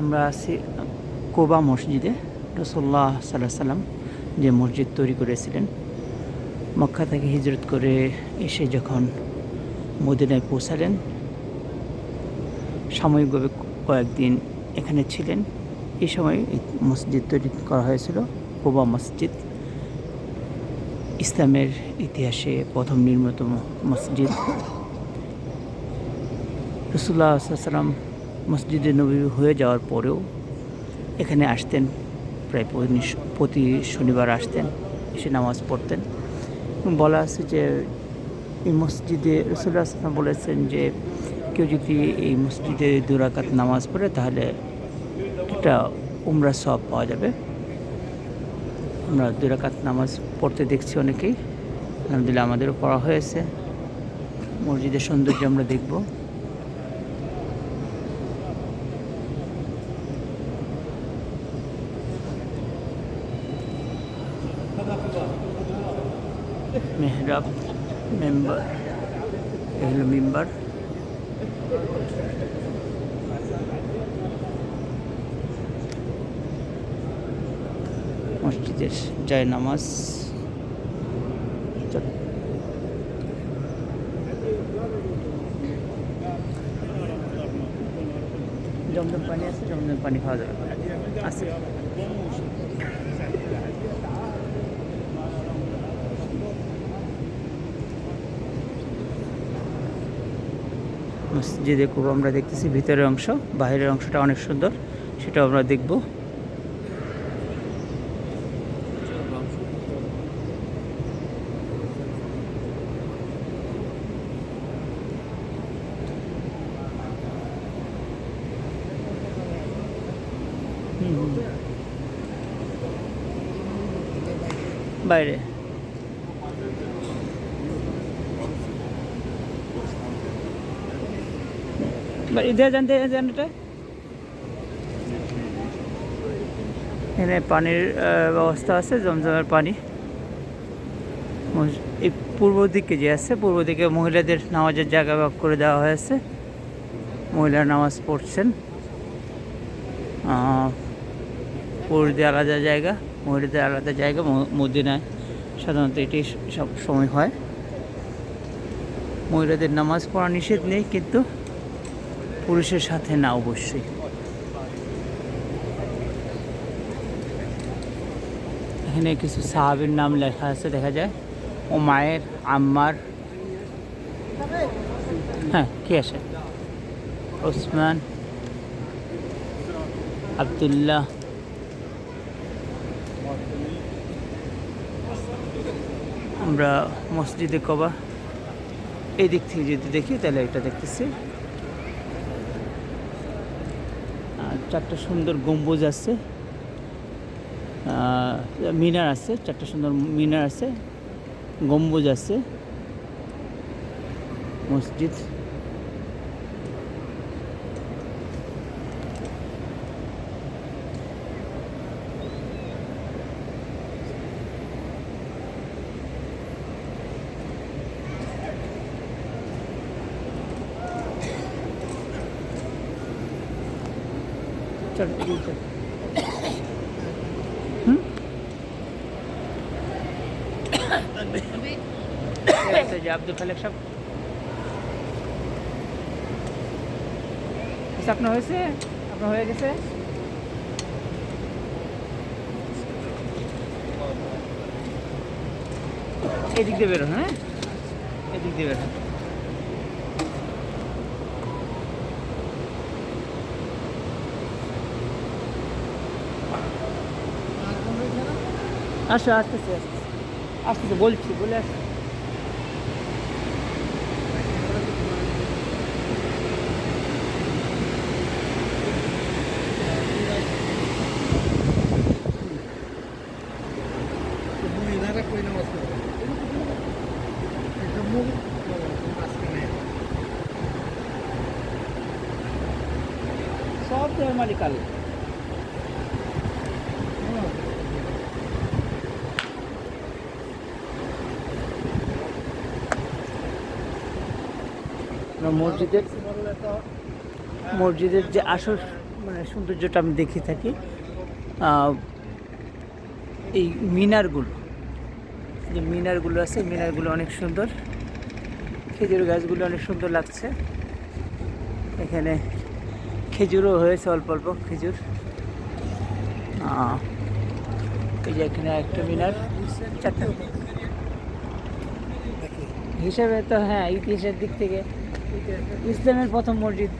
আমরা আছি কোবা মসজিদে। রসোল্লাহ সাল্লাহ সাল্লাম যে মসজিদ তৈরি করেছিলেন, মক্কা থেকে হিজরত করে এসে যখন মদিনায় পৌঁছালেন, সাময়িকভাবে কয়েকদিন এখানে ছিলেন। এই সময় মসজিদ তৈরি করা হয়েছিল, কোবা মসজিদ। ইসলামের ইতিহাসে প্রথম নির্মিত মসজিদ। রসুল্লাহ সাল্লাম মসজিদে নবী হয়ে যাওয়ার পরেও এখানে আসতেন, প্রায় প্রতি- শনিবার আসতেন, এসে নামাজ পড়তেন। বলা আছে যে, এই মসজিদে রসুল্লাহ সাল্লাম বলেছেন যে, কেউ যদি এই মসজিদে দুরাকাত নামাজ পড়ে, তাহলে একটা উমরা সব পাওয়া যাবে। আমরা দুরাকাত নামাজ পড়তে দেখছি অনেকেই। আলহামদুলিল্লাহ আমাদেরও পড়া হয়েছে। মসজিদের সৌন্দর্য আমরা দেখব। মেহরাব মেম্বার এগুলো মেম্বার। মসজিদের জয় নামাজ। জমজম পানি আছে, জমজম পানি খাওয়া যাবে। আছে। মসজিদে খুব আমরা দেখতেছি ভিতরের অংশ বাইরের অংশটা অনেক সুন্দর সেটাও আমরা দেখব। বাইরে জানতে জান এটা এখানে পানির ব্যবস্থা আছে, জমজমের পানি। এই পূর্ব দিকে যে আছে, পূর্ব দিকে মহিলাদের নামাজের জায়গা ভাগ করে দেওয়া হয়েছে। মহিলারা নামাজ পড়ছেন। পুরুষদের আলাদা জায়গা, মহিলাদের আলাদা জায়গা মদিনায় সাধারণত এটি সব সময় হয়। মহিলাদের নামাজ পড়া নিষেধ নেই, কিন্তু পুরুষের সাথে না, অবশ্যই। এখানে কিছু সাহাবের নাম লেখা আছে, দেখা যায়। ও মায়ের আম্মার। হ্যাঁ কি আছে? ওসমান, আবদুল্লাহ। আমরা মসজিদে কবা। এই দিক থেকে যদি দেখি, তাহলে এটা দেখতেছি আর চারটা সুন্দর গম্বুজ আছে। মিনার আছে চারটা সুন্দর মিনার আছে গম্বুজ আছে। মসজিদ। যে আব্দুল খালেক সাহেব আচ্ছা, আপনার হয়েছে আপনার হয়ে গেছে এদিক দিয়ে বেরোন হ্যাঁ এদিক দিয়ে বেরোন আসো, আসতেছি আসতেছি। আসতেছি, বলছি, বলে আসছি মহিলারা কই নামাজ পড়বে এটা মুখ মাঝখানে সব দেহের মালিক আল্লাহ। মসজিদের মসজিদের যে আসল মানে সৌন্দর্যটা আমি দেখে থাকি এই মিনারগুলো। যে মিনারগুলো আছে, মিনারগুলো অনেক সুন্দর। খেজুর গাছগুলো অনেক সুন্দর লাগছে। এখানে খেজুরও হয়েছে, অল্প অল্প খেজুর। এই যে এখানে একটা মিনার, চারটা। হিসাবে তো হ্যাঁ ইতিহাসের দিক থেকে ইসলামের প্রথম মসজিদ।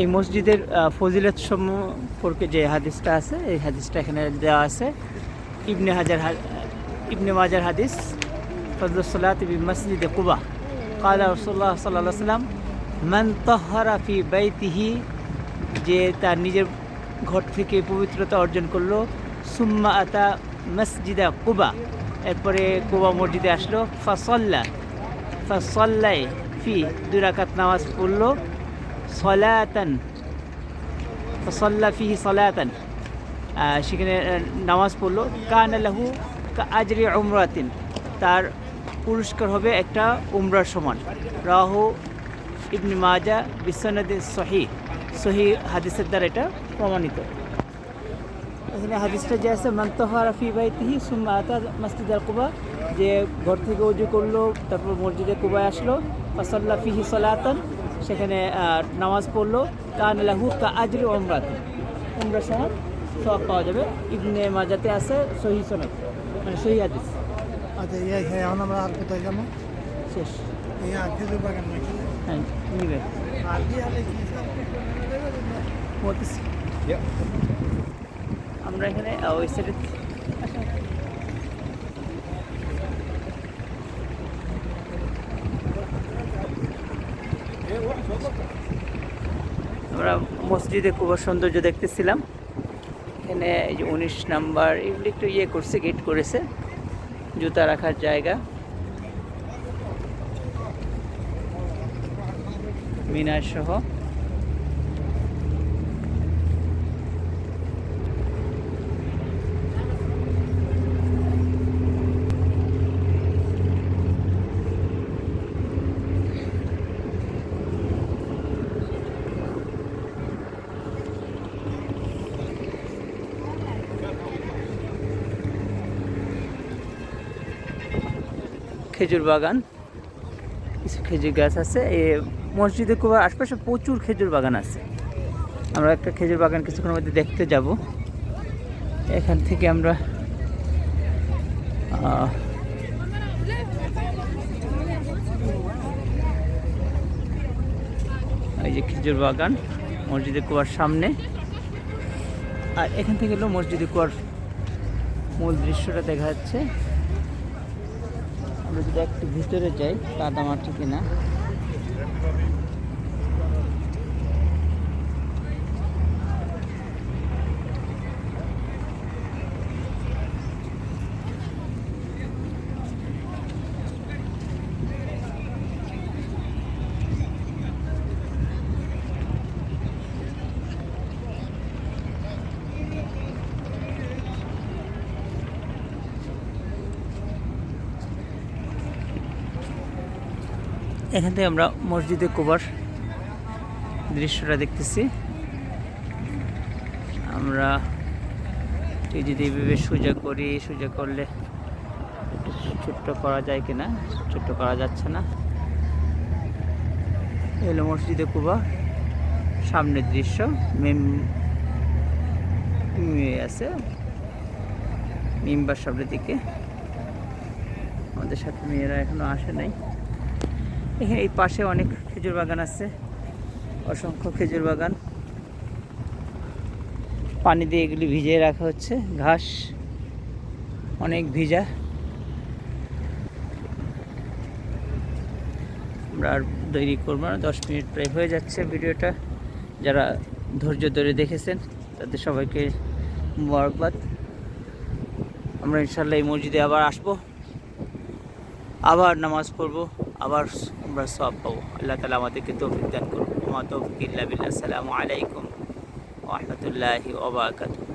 এই মসজিদের ফজিলত সম্পর্কে যে হাদিসটা আছে, এই হাদিসটা এখানে দেওয়া আছে। ইবনে হাজার ইবনে মাজার হাদিস ফজলুসলাত মসজিদ কুবা। কালা সাল্লাহ সাল্লাম মান তহরা ফি বাইতিহি যে তার নিজের ঘর থেকে পবিত্রতা অর্জন করল, সুম্মা আতা মসজিদা কুবা এরপরে কুবা মসজিদে আসলো, ফাসল্লা ফাসল্লাই ফি দুরাকাত নামাজ পড়ল, সলাতান ফসল্লা ফি সলাতান সেখানে নামাজ পড়ল, কান আলাহু আজরি উমরাতিন তার পুরস্কার হবে একটা উমরার সমান। রাহ ইবনি মাজা বিশ্বনদ সহি সহি হাদিসের দ্বারা এটা প্রমাণিত। এখানে হাদিসটা যে আছে মান্তহারা ফি বাইতিহি সুম্মা আতা মসজিদ আল কুবা যে ঘর থেকে উজু করল, তারপর মসজিদে কুবায় আসলো, ফাসাল্লা ফিহি সালাতান সেখানে নামাজ পড়ল, কান লাহু কা আজরি ওমরাত উমরা সহ সব পাওয়া যাবে। ইবনে মাজাতে আছে সহি সনদ মানে সহি হাদিস। আচ্ছা হ্যাঁ এখন আমরা আর কোথায় যাব? শেষ। এই আর খেজুর বাগান নাকি? হ্যাঁ নিবে। আর কি হালে বলতেছি। আমরা এখানে ওই সাইডে আমরা মসজিদে খুব সৌন্দর্য দেখতেছিলাম। এখানে এই যে উনিশ নাম্বার এগুলি একটু ইয়ে করছে গেট করেছে। জুতা রাখার জায়গা। মিনার সহ। খেজুর বাগান। কিছু খেজুর গাছ আছে। এ মসজিদে কুবার আশপাশে প্রচুর খেজুর বাগান আছে। আমরা একটা খেজুর বাগান কিছুক্ষণের মধ্যে দেখতে যাব। এখান থেকে আমরা এই যে খেজুর বাগান মসজিদে কুয়ার সামনে। আর এখান থেকে হলো মসজিদে কুয়ার মূল দৃশ্যটা দেখা যাচ্ছে। আমরা যদি একটু ভিতরে যাই কাদামাটি কিনা এখান থেকে আমরা মসজিদে কুবার দৃশ্যটা দেখতেছি। আমরা ঠিক যদি এইভাবে সোজা করি, সোজা করলে ছোট্ট করা যায় কিনা? ছোট্ট করা যাচ্ছে না। এলো মসজিদে কুবা সামনের দৃশ্য, মেম আছে। মিম্বার সামনের দিকে। আমাদের সাথে মেয়েরা এখনও আসে নাই। এখানে এই পাশে অনেক খেজুর বাগান আছে। অসংখ্য খেজুর বাগান। পানি দিয়ে এগুলি ভিজিয়ে রাখা হচ্ছে। ঘাস অনেক ভিজা। আমরা আর দেরি করব না, দশ মিনিট প্রায় হয়ে যাচ্ছে ভিডিওটা। যারা ধৈর্য ধরে দেখেছেন, তাদের সবাইকে মুবারকবাদ। আমরা ইনশাল্লাহ এই মসজিদে আবার আসব। আবার নামাজ পড়ব, আবার আমরা সব পাবো। আল্লাহ তালা আমাদেরকে তৌফিক দান করব আমার তৌফিক ইল্লা বিল্লাহ। আসসালামু আলাইকুম রহমতুল্লাহি ওবরাকাতুহু